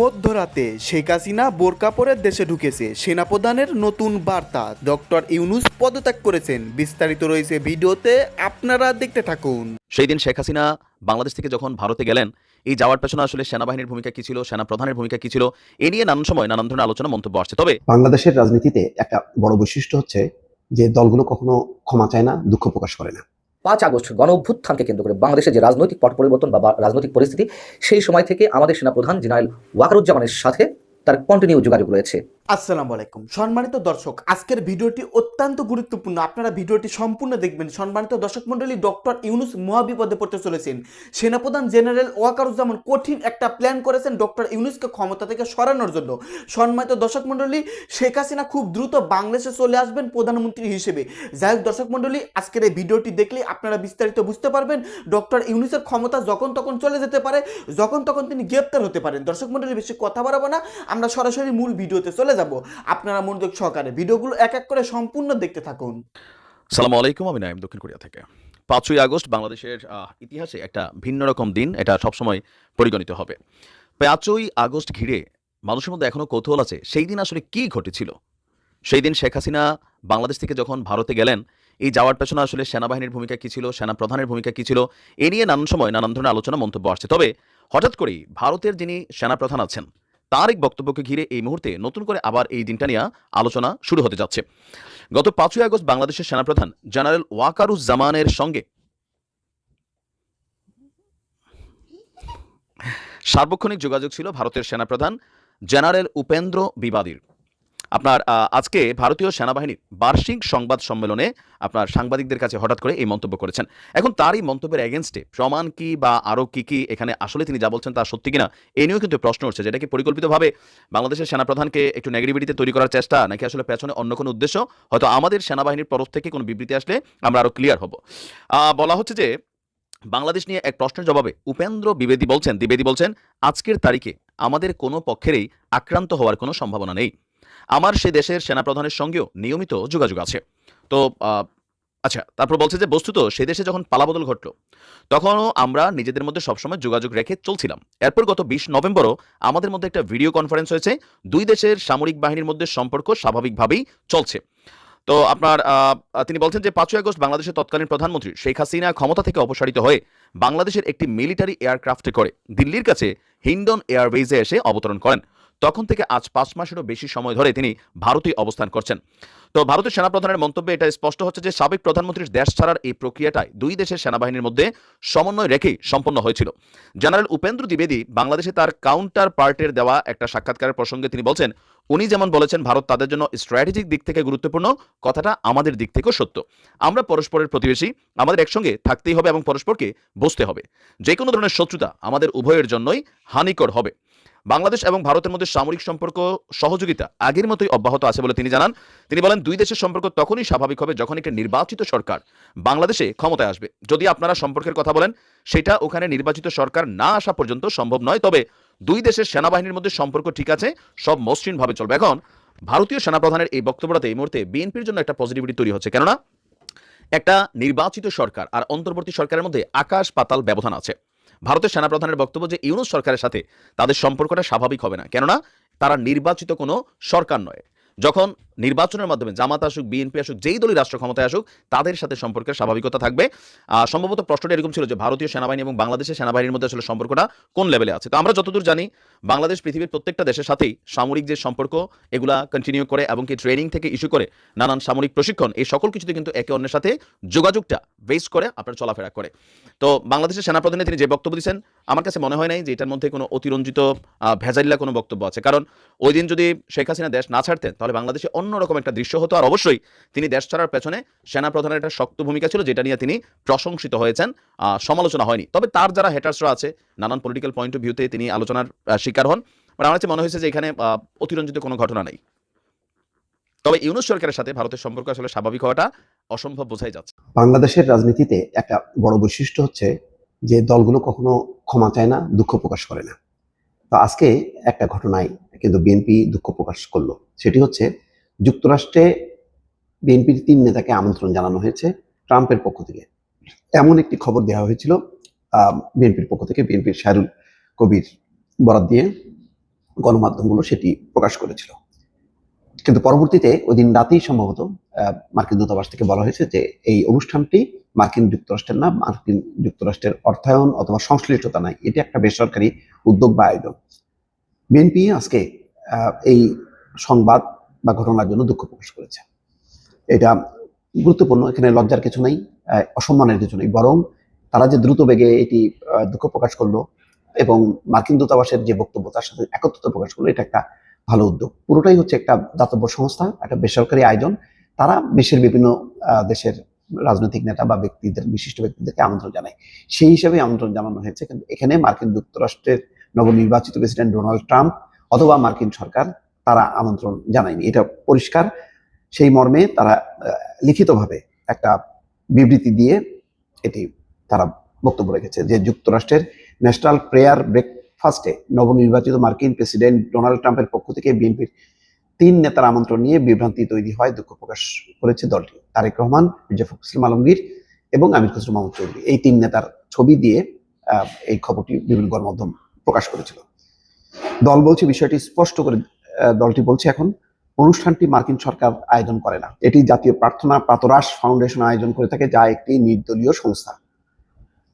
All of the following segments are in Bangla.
মধ্যরাতে শেখ হাসিনা বোরকা পরে দেশে ঢুকেছে। সেনাপ্রধানের নতুন বার্তা। ডক্টর ইউনুস পদত্যাগ করেছেন। বিস্তারিত রয়েছে ভিডিওতে আপনারা দেখতে থাকুন। সেই দিন শেখ হাসিনা বাংলাদেশ থেকে যখন ভারতে গেলেন এই যাওয়ার পেছনে আসলে সেনাবাহিনীর ভূমিকা কি ছিল সেনা প্রধানের ভূমিকা কি ছিল এ নিয়ে নানান সময় নানান ধরনের আলোচনা মন্তব্য আসছে। তবে বাংলাদেশের রাজনীতিতে একটা বড় বৈশিষ্ট্য হচ্ছে যে দলগুলো কখনো ক্ষমা চায় না দুঃখ প্রকাশ করে না। পাঁচ আগস্ট গণ অভ্যুত্থানকে কেন্দ্র করে বাংলাদেশের যে রাজনৈতিক পট পরিবর্তন বা রাজনৈতিক পরিস্থিতি, সেই সময় থেকে আমাদের সেনাপ্রধান জেনারেল ওয়াকারুজ্জামানের সাথে তার কন্টিনিউ যোগাযোগ রয়েছে। আসসালামু আলাইকুম। সম্মানিত দর্শক, আজকের ভিডিওটি অত্যন্ত গুরুত্বপূর্ণ। আপনারা ভিডিওটি সম্পূর্ণ দেখবেন। সম্মানিত দর্শক মণ্ডলী, ডক্টর ইউনুস মহাবিপদে পড়তে চলেছেন। সেনাপ্রধান জেনারেল ওয়াকারুজ্জামান কঠিন একটা প্ল্যান করেছেন ডক্টর ইউনুসকে ক্ষমতা থেকে সরানোর জন্য। সম্মানিত দর্শক মণ্ডলী, শেখ হাসিনা খুব দ্রুত বাংলাদেশে চলে আসবেন প্রধানমন্ত্রী হিসেবে। যাই হোক দর্শক মণ্ডলী, আজকের এই ভিডিওটি দেখলে আপনারা বিস্তারিত বুঝতে পারবেন। ডক্টর ইউনুসের ক্ষমতা যখন তখন চলে যেতে পারে, যখন তখন তিনি গ্রেপ্তার হতে পারেন। দর্শক মণ্ডলী, বেশি কথা বাড়াবো না। আমরা সরাসরি মূল ভিডিওতে চলে যাব। আপনারা মনোযোগ সহকারে ভিডিওগুলো এক এক করে সম্পূর্ণ দেখতে থাকুন। সালাম আলাইকুম, আমি নাইম দক্ষিণ কোরিয়া থেকে। পাঁচই আগস্ট বাংলাদেশের ইতিহাসে একটা ভিন্ন রকম দিন, এটা সবসময় পরিগণিত হবে। পাঁচই আগস্ট ঘিরে মানুষের মধ্যে এখনও কৌতূহল আছে, সেই দিন আসলে কি ঘটেছিল? সেই দিন শেখ হাসিনা বাংলাদেশ থেকে যখন ভারতে গেলেন, এই যাওয়ার পেছনে আসলে সেনাবাহিনীর ভূমিকা কি ছিল সেনা প্রধানের ভূমিকা কি ছিল, এ নিয়ে নানান সময় নানান ধরনের আলোচনা, মন্তব্য আসছে। তবে হঠাৎ করেই ভারতের যিনি সেনাপ্রধান আছেন তার এক বক্তব্যকে ঘিরে এই মুহূর্তে নতুন করে আবার এই দিনটা নিয়ে আলোচনা শুরু হতে যাচ্ছে। গত পাঁচই আগস্ট বাংলাদেশের সেনাপ্রধান জেনারেল ওয়াকারুজ্জামানের সঙ্গে সার্বক্ষণিক যোগাযোগ ছিল ভারতের সেনাপ্রধান জেনারেল উপেন্দ্র বিবাদীর। আপনার আজকে ভারতীয় সেনাবাহিনীর বার্ষিক সংবাদ সম্মেলনে আপনার সাংবাদিকদের কাছে হঠাৎ করে এই মন্তব্য করেছেন। এখন তার এই মন্তব্যের এগেনস্টে প্রমাণ কি বা আরও কি কি এখানে আসলে তিনি যা বলছেন তা সত্যি কিনা, এ নিয়েও কিন্তু প্রশ্ন উঠছে, যেটা কি পরিকল্পিতভাবে বাংলাদেশের সেনাপ্রধানকে একটু নেগেটিভিটিতে তৈরি করার চেষ্টা, নাকি আসলে পেছনে অন্য কোনো উদ্দেশ্য? হয়তো আমাদের সেনাবাহিনীর তরফ থেকে কোনো বিবৃতি আসলে আমরা আরও ক্লিয়ার হব। বলা হচ্ছে যে বাংলাদেশ নিয়ে এক প্রশ্নের জবাবে উপেন্দ্র দ্বিবেদী বলছেন দ্বিবেদী বলছেন, আজকের তারিখে আমাদের কোনো পক্ষেরই আক্রান্ত হওয়ার কোনো সম্ভাবনা নেই। আমার সে দেশের সেনাপ্রধানের সঙ্গেও নিয়মিত যোগাযোগ আছে। তো আচ্ছা তারপর বলছে যে, বস্তুত সে দেশে যখন পালাবদল ঘটলো, তখনও আমরা নিজেদের মধ্যে সবসময় যোগাযোগ রেখে চলছিলাম। এরপর গত বিশ নভেম্বরও আমাদের মধ্যে একটা ভিডিও কনফারেন্স হয়েছে, দুই দেশের সামরিক বাহিনীর মধ্যে সম্পর্ক স্বাভাবিকভাবেই চলছে। তো আপনার তিনি বলছেন যে, পাঁচই আগস্ট বাংলাদেশের তৎকালীন প্রধানমন্ত্রী শেখ হাসিনা ক্ষমতা থেকে অপসারিত হয়ে বাংলাদেশের একটি মিলিটারি এয়ারক্রাফটে করে দিল্লির কাছে হিন্ডন এয়ারওয়েজে এসে অবতরণ করেন। তখন থেকে আজ পাঁচ মাসেরও বেশি সময় ধরে তিনি ভারতে অবস্থান করছেন। তো ভারতের সেনাপ্রধানের মন্তব্যে এটা স্পষ্ট হচ্ছে যে, সাবেক প্রধানমন্ত্রীর দেশ ছাড়ার এই প্রক্রিয়াটাই দুই দেশের সেনাবাহিনীর মধ্যে সমন্বয় রেখেই সম্পন্ন হয়েছিল। জেনারেল উপেন্দ্র দ্বিবেদী বাংলাদেশে তার কাউন্টার পার্টের দেওয়া একটা সাক্ষাৎকারের প্রসঙ্গে তিনি বলছেন, উনি যেমন বলেছেন, ভারত তাদের জন্য স্ট্র্যাটেজিক দিক থেকে গুরুত্বপূর্ণ, কথাটা আমাদের দিক থেকেও সত্য। আমরা পরস্পরের প্রতিবেশী, আমাদের একসঙ্গে থাকতেই হবে এবং পরস্পরকে বুঝতে হবে। যে কোনো ধরনের শত্রুতা আমাদের উভয়ের জন্যই হানিকর হবে। বাংলাদেশ এবং ভারতের মধ্যে সামরিক সম্পর্ক, সহযোগিতা আগের মতোই অব্যাহত আছে বলে তিনি জানান। তিনি বলেন, দুই দেশের সম্পর্ক তখনই স্বাভাবিক হবে যখন একটি নির্বাচিত সরকার বাংলাদেশে ক্ষমতায় আসবে। যদি আপনারা সম্পর্কের কথা বলেন, সেটা ওখানে নির্বাচিত সরকার না আসা পর্যন্ত সম্ভব নয়। তবে দুই দেশের সেনাবাহিনীর মধ্যে সম্পর্ক ঠিক আছে, সব মসৃণভাবে চলবে। এখন ভারতীয় সেনাপ্রধানের এই বক্তব্যটাতে এই মুহূর্তে বিএনপির জন্য একটা পজিটিভিটি তৈরি হচ্ছে। কেননা, একটা নির্বাচিত সরকার আর অন্তর্বর্তী সরকারের মধ্যে আকাশ পাতাল ব্যবধান আছে। ভারতের সেনাপ্রধানের বক্তব্য যে ইউনুস সরকারের সাথে তাদের সম্পর্কটা স্বাভাবিক হবে না। কেননা তারা নির্বাচিত কোনো সরকার নয়। যখন নির্বাচনের মাধ্যমে জামাত আসুক, বিএনপি আসুক, যেই দলই রাষ্ট্র ক্ষমতায় আসুক, তাদের সাথে সম্পর্কের স্বাভাবিকতা থাকবে। সম্ভবত প্রশ্নটা এরকম ছিল যে ভারতীয় সেনাবাহিনী এবং বাংলাদেশের সেনাবাহিনীর মধ্যে আসলে সম্পর্কটা কোন লেভেলে আছে? তো আমরা যতদূর জানি, বাংলাদেশ পৃথিবীর প্রত্যেকটা দেশের সাথেই সামরিক যে সম্পর্ক, এগুলা কন্টিনিউ করে এবং কি ট্রেনিং থেকে ইস্যু করে নানান সামরিক প্রশিক্ষণ, এই সকল কিছুতে কিন্তু একে অন্যের সাথে যোগাযোগটা বেস করে আপনার চলাফেরা করে। তো বাংলাদেশের সেনাপ্রধানে তিনি যে বক্তব্য দিচ্ছেন আমার কাছে মনে হয় নাই যে এটার মধ্যে কোনো অতিরঞ্জিত ভেজাইল্লা কোনো বক্তব্য আছে। কারণ ওই দিন যদি শেখ হাসিনা দেশ না ছাড়তেন, তাহলে বাংলাদেশে অন্যরকম একটা দৃশ্য হতো। আর অবশ্যই তিনি দেশ ছাড়ার পেছনে সেনাপ্রধানের একটা শক্ত ভূমিকা ছিল, যেটা নিয়ে তিনি প্রশংসিত হয়েছেন। সমালোচনা হয়নি। তবে তার যারা হেটার্সরা আছে, নানান পলিটিক্যাল পয়েন্ট অফ ভিউতে তিনি আলোচনার শিকার হন। বাট আমার কাছে মনে হয়েছে যে এখানে অতিরঞ্জিত কোনো ঘটনা নেই। তবে ইউনুস সরকারের সাথে ভারতের সম্পর্ক আসলে স্বাভাবিক হওয়াটা অসম্ভব বোঝাই যাচ্ছে। বাংলাদেশের রাজনীতিতে একটা বড় বৈশিষ্ট্য হচ্ছে যে দলগুলো কখনো ক্ষমা চায় না, দুঃখ প্রকাশ করে না। তো আজকে একটা ঘটনায় কিন্তু বিএনপি দুঃখ প্রকাশ করল। সেটি হচ্ছে যুক্তরাষ্ট্রে বিএনপির তিন নেতাকে আমন্ত্রণ জানানো হয়েছে ট্রাম্পের পক্ষ থেকে। এমন একটি খবর দেওয়া হয়েছিল বিএনপির পক্ষ থেকে, বিএনপির শাহরুল কবির বরাদ দিয়ে গণমাধ্যমগুলো সেটি প্রকাশ করেছিল। কিন্তু পরবর্তীতে ওই দিন রাতেই সম্ভবত মার্কিন দূতাবাস থেকে বলা হয়েছে যে এই অনুষ্ঠানটি মার্কিন যুক্তরাষ্ট্রের না, মার্কিন যুক্তরাষ্ট্রের অর্থায়ন অথবা সংশ্লিষ্টতা নাই। এটি একটা বেসরকারি উদ্যোগ বা আয়োজন। বিএনপি আজকে এই সংবাদ বা ঘটনার জন্য দুঃখ প্রকাশ করেছে। এটা গুরুত্বপূর্ণ, এখানে লজ্জার কিছু নেই অসম্মানের কিছু নেই, বরং তারা যে দ্রুত বেগে এটি দুঃখ প্রকাশ করল এবং মার্কিন দূতাবাসের যে বক্তব্য তার সাথে একত্রতা প্রকাশ করল, এটা একটা ভালো উদ্যোগ। পুরোটাই হচ্ছে একটা দাতব্য সংস্থা, একটা বেসরকারি আয়োজন। তারা বিশ্বের বিভিন্ন দেশের রাজনৈতিক নেতা বা ব্যক্তিদের, বিশিষ্ট ব্যক্তিদেরকে আমন্ত্রণ জানায় সেই হিসেবে আমন্ত্রণ জানানো হয়েছে। কিন্তু এখানে মার্কিন যুক্তরাষ্ট্রের নবনির্বাচিত প্রেসিডেন্ট ডোনাল্ড ট্রাম্প অথবা মার্কিন সরকার তারা আমন্ত্রণ জানায়নি। এটা পরিষ্কার। সেই মর্মে তারা লিখিতভাবে একটা বিবৃতি দিয়ে এটি তারা বক্তব্য রেখেছে যে যুক্তরাষ্ট্রের ন্যাশনাল প্রেয়ার ব্রেকফাস্টে নবনির্বাচিত মার্কিন প্রেসিডেন্ট ডোনাল্ড ট্রাম্পের পক্ষ থেকে বিএনপির তিন নেতার আমন্ত্রণ নিয়ে বিভ্রান্তি তৈরি হয়, দুঃখ প্রকাশ করেছে দলটি। তারেক রহমান মির্জা ফখরুল আলমগীর এবং আমির খসরু মাহমুদ চৌধুরী। এই তিন নেতার ছবি দিয়ে এই খবরটি বিভিন্ন গণমাধ্যম প্রকাশ করেছিল। দল বলছে বিষয়টি স্পষ্ট করে দলটি বলছে এখন অনুষ্ঠানটি মার্কিন সরকার আয়োজন করে না। এটি জাতীয় প্রার্থনা প্রাতরাস ফাউন্ডেশন আয়োজন করে থাকে, যা একটি নির্দলীয় সংস্থা।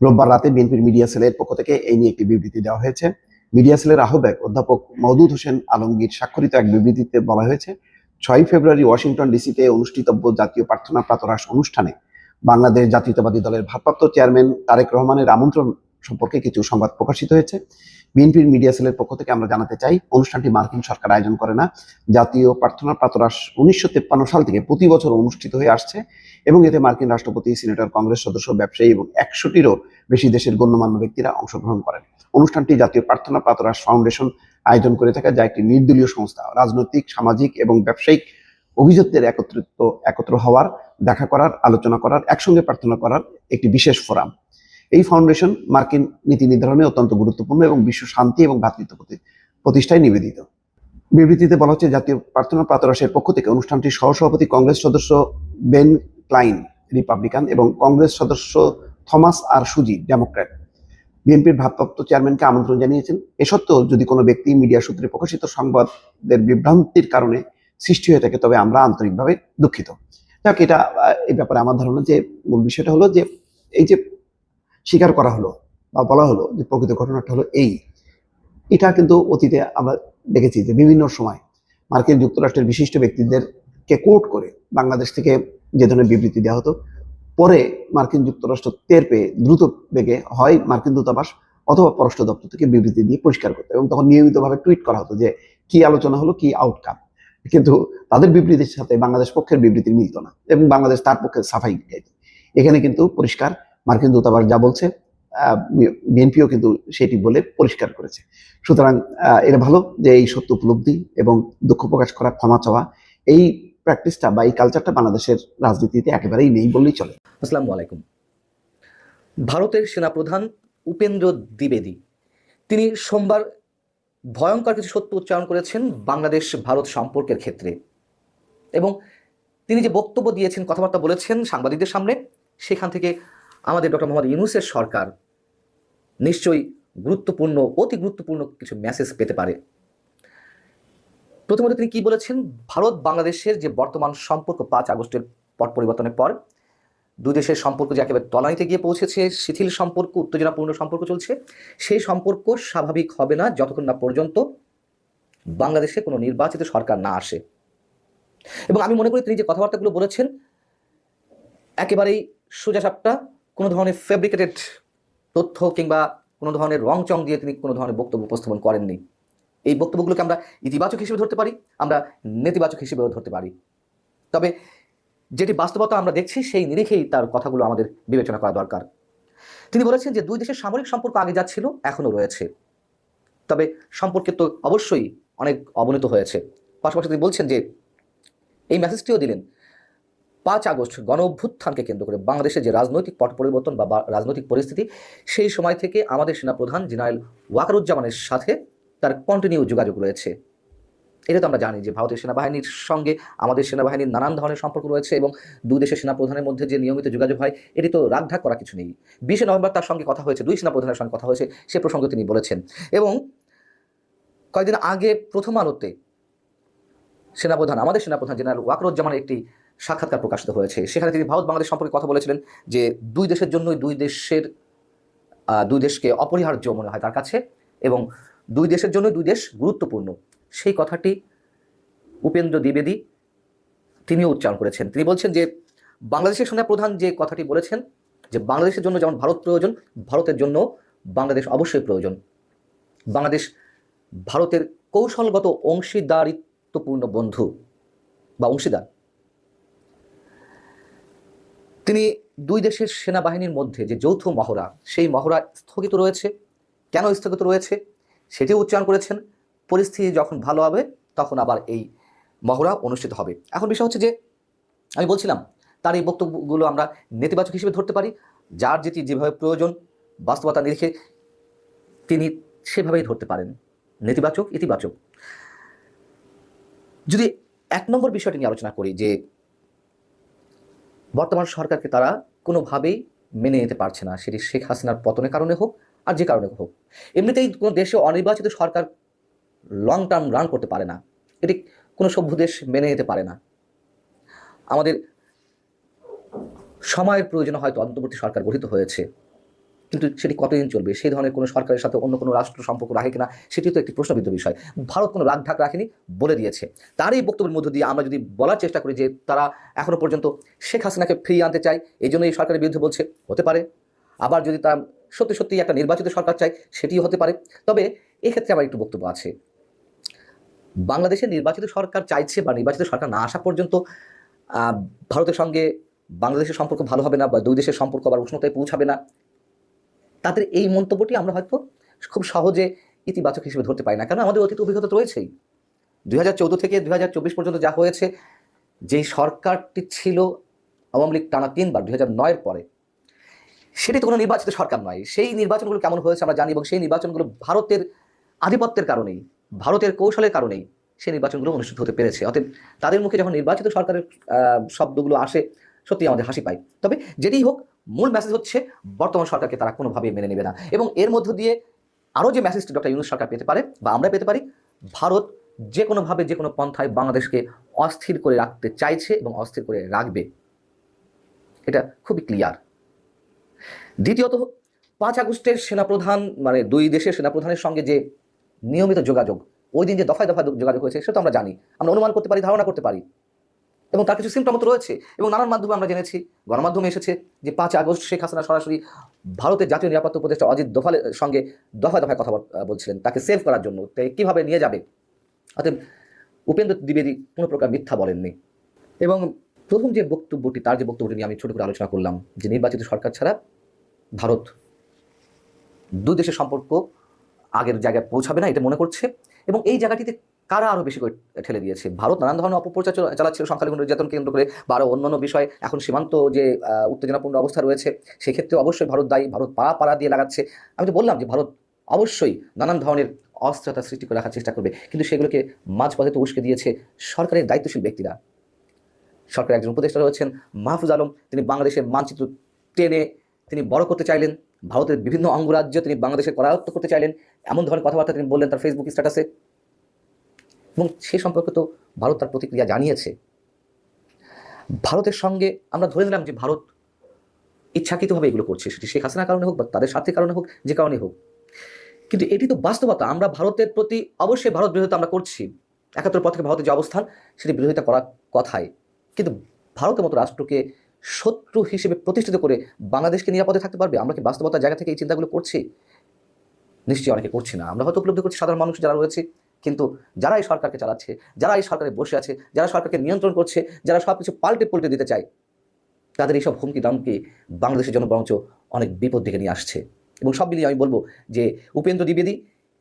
রোববার রাতে বিএনপির মিডিয়া সেলের পক্ষ থেকে এই নিয়ে একটি বিবৃতি দেওয়া হয়েছে। মিডিয়া সেলের আহ্বায়ক অধ্যাপক মওদুদ হোসেন আলমগীর স্বাক্ষরিত এক বিবৃতিতে বলা হয়েছে ছয় ফেব্রুয়ারি ওয়াশিংটন ডিসিতে অনুষ্ঠিতব্য জাতীয় প্রার্থনা প্রাতরাস অনুষ্ঠানে বাংলাদেশ জাতীয়তাবাদী দলের ভারপ্রাপ্ত চেয়ারম্যান তারেক রহমানের আমন্ত্রণ সম্পর্কে কিছু সংবাদ প্রকাশিত হয়েছে। বিএনপির মিডিয়া সেলের পক্ষ থেকে আমরা জানাতে চাই, অনুষ্ঠানটি মার্কিন সরকার আয়োজন করে না। জাতীয় প্রার্থনা প্রাতরাস উনিশশো সাল থেকে প্রতি বছর অনুষ্ঠিত হয়ে আসছে এবং এতে মার্কিন রাষ্ট্রপতি, সিনেটর, কংগ্রেস সদস্য, ব্যবসায়ী এবং একশোটিরও বেশি দেশের গণ্যমান্য ব্যক্তিরা অংশগ্রহণ করেন। অনুষ্ঠানটি জাতীয় প্রার্থনা প্রাতরাস ফাউন্ডেশন আয়োজন করে থাকে যা একটি নির্দলীয় সংস্থা। রাজনৈতিক, সামাজিক এবং ব্যবসায়িক অভিজাতদের একত্রিত, একত্র হওয়ার, দেখা করার, আলোচনা করার, একসঙ্গে প্রার্থনা করার একটি বিশেষ ফোরাম। এই ফাউন্ডেশন মার্কিন নীতি নির্ধারণে অত্যন্ত গুরুত্বপূর্ণ এবং বিশ্ব শান্তি এবং ভ্রাতৃত্ব প্রতি- প্রতিষ্ঠায় নিবেদিত। বিবৃতিতে বলা হচ্ছে, জাতীয় প্রার্থনা প্রাতরাসের পক্ষ থেকে অনুষ্ঠানটির সহসভাপতি কংগ্রেস সদস্য বেন ক্লাইন, রিপাবলিকান এবং কংগ্রেস সদস্য থমাস আর সুজি, ডেমোক্র্যাট। বিএনপির ভারপ্রাপ্ত চেয়ারম্যানকে আমন্ত্রণ জানিয়েছেন। এ সত্ত্বেও যদি কোনো ব্যক্তি মিডিয়া সূত্রে প্রকাশিত সংবাদের বিভ্রান্তির কারণে সৃষ্টি হয়ে থাকে, তবে আমরা আন্তরিকভাবে দুঃখিত। যাক, এটা এই ব্যাপারে আমার ধারণা যে মূল বিষয়টা হলো যে, এই যে স্বীকার করা হলো বা বলা হলো যে প্রকৃত ঘটনাটা হলো এই। এটা কিন্তু অতীতে আমরা দেখেছি যে বিভিন্ন সময় মার্কিন যুক্তরাষ্ট্রের বিশিষ্ট ব্যক্তিদেরকে কোট করে বাংলাদেশ থেকে যে ধরনের বিবৃতি দেওয়া হতো, পরে মার্কিন যুক্তরাষ্ট্র টের পেয়ে দ্রুত বেগে হয় মার্কিন দূতাবাস অথবা পররাষ্ট্র দপ্তর থেকে বিবৃতি দিয়ে পরিষ্কার করতো এবং তখন নিয়মিতভাবে টুইট করা হতো যে কি আলোচনা হলো, কি আউটকাম কিন্তু তাদের বিবৃতির সাথে বাংলাদেশ পক্ষের বিবৃতি মিলত না এবং বাংলাদেশ তার পক্ষে সাফাই এখানে কিন্তু পরিষ্কার মার্কিন দূতাবাস যা বলছে বিএনপিও কিন্তু সেটি বলে পরিষ্কার করেছে। সুতরাং এটা ভালো যে এই সত্য উপলব্ধি এবং দুঃখ প্রকাশ করা, ক্ষমা চাওয়া, এই প্র্যাকটিসটা বা এই কালচারটা বাংলাদেশের রাজনীতিতে একেবারেই নেই বললেই চলে। আসসালামু আলাইকুম। ভারতের সেনাপ্রধান উপেন্দ্র দ্বিবেদী, তিনি সোমবার ভয়ঙ্কর কিছু সত্য উচ্চারণ করেছেন বাংলাদেশ ভারত সম্পর্কের ক্ষেত্রে এবং তিনি যে বক্তব্য দিয়েছেন, কথাবার্তা বলেছেন সাংবাদিকদের সামনে, সেখান থেকে আমাদের ডক্টর মোহাম্মদ ইউনুসের সরকার নিশ্চয়ই গুরুত্বপূর্ণ, অতি গুরুত্বপূর্ণ কিছু মেসেজ পেতে পারে। প্রথমত তিনি কি বলেছেন? ভারত বাংলাদেশের যে বর্তমান সম্পর্ক পাঁচ আগস্টের পট পরিবর্তনের পর দুই দেশের সম্পর্ক যে একেবারে তলানিতে গিয়ে পৌঁছেছে, শিথিল সম্পর্ক, উত্তেজনাপূর্ণ সম্পর্ক চলছে, সেই সম্পর্ক স্বাভাবিক হবে না যতক্ষণ না পর্যন্ত বাংলাদেশে কোনো নির্বাচিত সরকার না আসে। এবং আমি মনে করি তিনি যে কথাবার্তাগুলো বলেছেন, একেবারেই সোজাসাপটা কোনো ধরনের ফেব্রিকেটেড তথ্য কিংবা কোনো ধরনের রং চং দিয়ে তিনি কোনো ধরনের বক্তব্য উপস্থাপন করেননি। এই বক্তব্যগুলোকে আমরা ইতিবাচক হিসেবে ধরতে পারি, আমরা নেতিবাচক হিসেবেও ধরতে পারি। তবে যেটি বাস্তবতা আমরা দেখছি, সেই নিরিখেই তার কথাগুলো আমাদের বিবেচনা করা দরকার। তিনি বলেছেন যে, দুই দেশের সামরিক সম্পর্ক আগে যাচ্ছিল এখনও রয়েছে। তবে সম্পর্কে তো অবশ্যই অনেক অবনতি হয়েছে। পাশাপাশি তিনি বলছেন যে, এই মেসেজটিও দিলেন পাঁচ আগস্ট গণ অভ্যুত্থানকে কেন্দ্র করে বাংলাদেশের যে রাজনৈতিক পট পরিবর্তন বা বা রাজনৈতিক পরিস্থিতি, সেই সময় থেকে আমাদের সেনাপ্রধান জেনারেল ওয়াকারুজ্জামানের সাথে তার কন্টিনিউ যোগাযোগ রয়েছে। এটা তো আমরা জানি যে ভারতের সেনাবাহিনীর সঙ্গে আমাদের সেনাবাহিনীর নানান ধরনের সম্পর্ক রয়েছে এবং দুই দেশের সেনাপ্রধানের মধ্যে যে নিয়মিত যোগাযোগ হয়, এটি তো রাগঢাক করা কিছু নেই। বিশে নভেম্বর তার সঙ্গে কথা হয়েছে, দুই সেনাপ্রধানের সঙ্গে কথা হয়েছে, সে প্রসঙ্গে তিনি বলেছেন। এবং কয়েকদিন আগে প্রথম আলোতে সেনাপ্রধান, আমাদের সেনাপ্রধান জেনারেল ওয়াকরুজ্জামানের একটি সাক্ষাৎকার প্রকাশিত হয়েছে। সেখানে তিনি ভারত বাংলাদেশ সম্পর্কে কথা বলেছিলেন যে দুই দেশের জন্যই দুই দেশের দুই দেশকে অপরিহার্য মনে হয় তার কাছে এবং দুই দেশের জন্য দুই দেশ গুরুত্বপূর্ণ। সেই কথাটি উপেন্দ্র দ্বিবেদী তিনিও উচ্চারণ করেছেন। তিনি বলছেন যে বাংলাদেশের সেনাপ্রধান যে কথাটি বলেছেন যে বাংলাদেশের জন্য যেমন ভারত প্রয়োজন, ভারতের জন্য বাংলাদেশ অবশ্যই প্রয়োজন। বাংলাদেশ ভারতের কৌশলগত অংশীদারিত্বপূর্ণ বন্ধু বা অংশীদার। তিনি দুই দেশের সেনাবাহিনীর মধ্যে যে যৌথ মহড়া, সেই মহড়া স্থগিত রয়েছে। কেন স্থগিত রয়েছে? সেটিও উচ্চারণ করেছেন, পরিস্থিতি যখন ভালো হবে, তখন আবার এই মহড়া অনুষ্ঠিত হবে। এখন বিষয় হচ্ছে যে, আমি বলছিলাম, তার এই বক্তব্যগুলো আমরা নেতিবাচক হিসেবে ধরতে পারি। যার যেটি যেভাবে প্রয়োজন, বাস্তবতা নিরিখে তিনি সেভাবেই ধরতে পারেন। নেতিবাচক, ইতিবাচক। যদি এক নম্বর বিষয়টি নিয়ে আলোচনা করি যে বর্তমান সরকারকে তারা কোনোভাবেই মেনে নিতে পারছে না। সেটি শেখ হাসিনার পতনের কারণে হোক আর যে কারণে হোক। এমনিতেই কোনো দেশে অনির্বাচিত সরকার লং টার্ম রান করতে পারে না। এটি কোনো সভ্য দেশ মেনে নিতে পারে না। আমাদের সময়ের প্রয়োজন হয়তো অন্তর্বর্তী সরকার গঠিত হয়েছে। কিন্তু সেটি কতদিন চলবে? সেই ধরনের কোনো সরকারের সাথে অন্য কোনো রাষ্ট্র সম্পর্ক রাখে কিনা সেটি তো একটি প্রশ্নবিদ্ধ বিষয়। ভারত কোনো রাগ ঢাক রাখেনি বলে দিয়েছে। তার এই বক্তব্যের মধ্য দিয়ে আমরা যদি বলার চেষ্টা করি যে তারা এখনও পর্যন্ত শেখ হাসিনাকে ফিরিয়ে আনতে চায়, এই জন্য এই সরকারের বিরুদ্ধে বলছে, হতে পারে। আবার যদি তা সত্যি সত্যি একটা নির্বাচিত সরকার চাই সেটিও হতে পারে। তবে এক্ষেত্রে আমার একটু বক্তব্য আছে। বাংলাদেশের নির্বাচিত সরকার চাইছে বা নির্বাচিত সরকার না আসা পর্যন্ত ভারতের সঙ্গে বাংলাদেশের সম্পর্ক ভালো হবে না বা দুই দেশের সম্পর্ক আবার উষ্ণতায় পৌঁছাবে না। তাদের এই মন্তব্যটি আমরা হয়তো খুব সহজে ইতিবাচক হিসেবে ধরতে পারি না। কারণ আমাদের অতীত অভিজ্ঞতা রয়েছেই। দুই হাজার চৌদ্দ থেকে দুই হাজার চব্বিশ পর্যন্ত যা হয়েছে যেই সরকারটি ছিল আওয়ামী লীগ টানা তিনবার, দুই হাজার নয়ের পরে, সেটি তো কোনো নির্বাচিত সরকার নয়। সেই নির্বাচনগুলো কেমন হয়েছে আমরা জানি এবং সেই নির্বাচনগুলো ভারতের আধিপত্যের কারণেই, ভারতের কৌশলের কারণেই সেই নির্বাচনগুলো অনুষ্ঠিত হতে পেরেছে। অতএব তাদের মুখে যখন নির্বাচিত সরকারের শব্দগুলো আসে সত্যি আমাদের হাসি পায়। তবে যেটি হোক মূল মেসেজ হচ্ছে, বর্তমান সরকারকে তারা কোনোভাবেই মেনে নেবে না। এবং এর মধ্য দিয়ে আরও যে মেসেজটি ডক্টর ইউনুস সরকার পেতে পারে, বা আমরা পেতে পারি, ভারত যে কোনোভাবে যে কোনো পন্থায় বাংলাদেশকে অস্থির করে রাখতে চাইছে এবং অস্থির করে রাখবে। এটা খুবই ক্লিয়ার দ্বিতীয়ত, পাঁচ আগস্টের সেনাপ্রধান মানে দুই দেশের সেনাপ্রধানের সঙ্গে যে নিয়মিত যোগাযোগ, ওই দিন যে দফায় দফায় যোগাযোগ হয়েছে, সেটা আমরা জানি। আমরা অনুমান করতে পারি, ধারণা করতে পারি। এবং তার কিছু সিমটম তো রয়েছে এবং নানান মাধ্যমে আমরা জেনেছি, গণমাধ্যমে এসেছে যে পাঁচ আগস্ট শেখ হাসিনা সরাসরি ভারতের জাতীয় নিরাপত্তা উপদেষ্টা অজিত দোভালের সঙ্গে দফায় দফায় কথা বলছিলেন। তাকে সেভ করার জন্য। তাকে কীভাবে নিয়ে যাবে? অতএব উপেন্দ্র দ্বিবেদী কোনো প্রকার মিথ্যা বলেননি। এবং প্রথম যে বক্তব্যটি, তার যে বক্তব্যটি নিয়ে আমি ছোটো করে আলোচনা করলাম, যে নির্বাচিত সরকার ছাড়া ভারত দুই দেশের সম্পর্ক আগের জায়গায় পৌঁছাবে না, এটা মনে করছে। এবং এই জায়গাটিতে কারা আরও বেশি করে ঠেলে দিয়েছে? ভারত নানান ধরনের অপপ্রচার চলা- চালাচ্ছিল সংখ্যালঘু নির্যাতন কেন্দ্র করে, বা আরও অন্যান্য বিষয়। এখন সীমান্ত যে উত্তেজনাপূর্ণ অবস্থা রয়েছে সেক্ষেত্রে অবশ্যই ভারত দায়ী, ভারত পাড়া পাড়া দিয়ে লাগাচ্ছে। আমি তো বললাম যে, ভারত অবশ্যই নানান ধরনের অস্থিরতা সৃষ্টি করে রাখার চেষ্টা করবে। কিন্তু সেগুলোকে মাঝপথে তো উস্কে দিয়েছে সরকারের দায়িত্বশীল ব্যক্তিরা। সরকারের একজন উপদেষ্টা রয়েছেন মাহফুজ আলম। তিনি বাংলাদেশের মানচিত্র টেনে তিনি বড় করতে চাইলেন। ভারতের বিভিন্ন অঙ্গরাজ্য তিনি বাংলাদেশে করায়ত্ত করতে চাইলেন। এমন ধরনের কথাবার্তা তিনি বললেন তার ফেসবুক স্ট্যাটাসে এবং সে সম্পর্কে তো ভারত তার প্রতিক্রিয়া জানিয়েছে। ভারতের সঙ্গে আমরা ধরে নিলাম যে ভারত ইচ্ছাকৃতভাবে এগুলো করছে, সেটি শেখ হাসিনার কারণে হোক বা তাদের স্বার্থের কারণে হোক, যে কারণে হোক। কিন্তু এটি তো বাস্তবতা, আমরা ভারতের প্রতি অবশ্যই ভারত বিরোধিতা আমরা করছি। একাত্তর পর থেকে ভারতের যে অবস্থান, সেটি বিরোধিতা করার কথাই। কিন্তু ভারতের মতো রাষ্ট্রকে শত্রু হিসেবে প্রতিষ্ঠিত করে বাংলাদেশকে নিরাপদে থাকতে পারবে? আমরা কি বাস্তবতার জায়গা থেকে এই চিন্তাগুলো করছি? নিশ্চয়ই অনেকে করছি না। আমরা হয়তো উপলব্ধি করছি সাধারণ মানুষ যারা রয়েছে কিন্তু যারা এই সরকারকে চালাচ্ছে যারা এই সরকারে বসে আছে, যারা সরকারকে নিয়ন্ত্রণ করছে, যারা সব কিছু পাল্টে পাল্টে দিতে চায়, তাদের এইসব হুমকি দামকি বাংলাদেশের জন্য বরঞ্চ অনেক বিপদ দিকে নিয়ে আসছে। এবং সব মিলিয়ে আমি বলব যে উপেন্দ্র দ্বিবেদী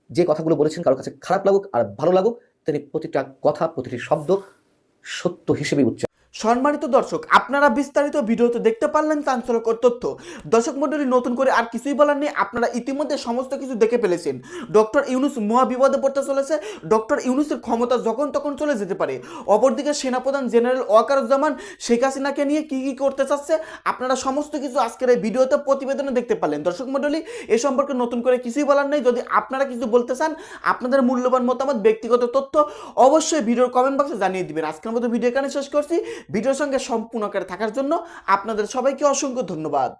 যে কথাগুলো বলেছেন কারোর কাছে খারাপ লাগুক আর ভালো লাগুক, তিনি প্রতিটা কথা, প্রতিটি শব্দ সত্য হিসেবে উচ্চারণ সম্মানিত দর্শক, আপনারা বিস্তারিত ভিডিওতে দেখতে পারলেন চাঞ্চলকর তথ্য। দর্শক মন্ডলী নতুন করে আর কিছুই বলার নেই, আপনারা ইতিমধ্যে সমস্ত কিছু দেখে ফেলেছেন। ডক্টর ইউনুস মহা বিপদে পড়তে চলেছে, ডক্টর ইউনুসের ক্ষমতা যখন তখন চলে যেতে পারে। অপরদিকে সেনাপ্রধান জেনারেল ওয়াকারুজ্জামান শেখ হাসিনাকে নিয়ে কি কি করতে চাচ্ছে, আপনারা সমস্ত কিছু আজকের এই ভিডিওতে প্রতিবেদনে দেখতে পারলেন। দর্শক মন্ডলী এ সম্পর্কে নতুন করে কিছুই বলার নেই। যদি আপনারা কিছু বলতে চান, আপনাদের মূল্যবান মতামত, ব্যক্তিগত তথ্য, অবশ্যই ভিডিওর কমেন্ট বক্সে জানিয়ে দিবেন। আজকের মতো ভিডিও এখানে শেষ করছি। ভিডিওর সঙ্গে সম্পূর্ণ করে থাকার জন্য আপনাদের সবাইকে অসংখ্য ধন্যবাদ।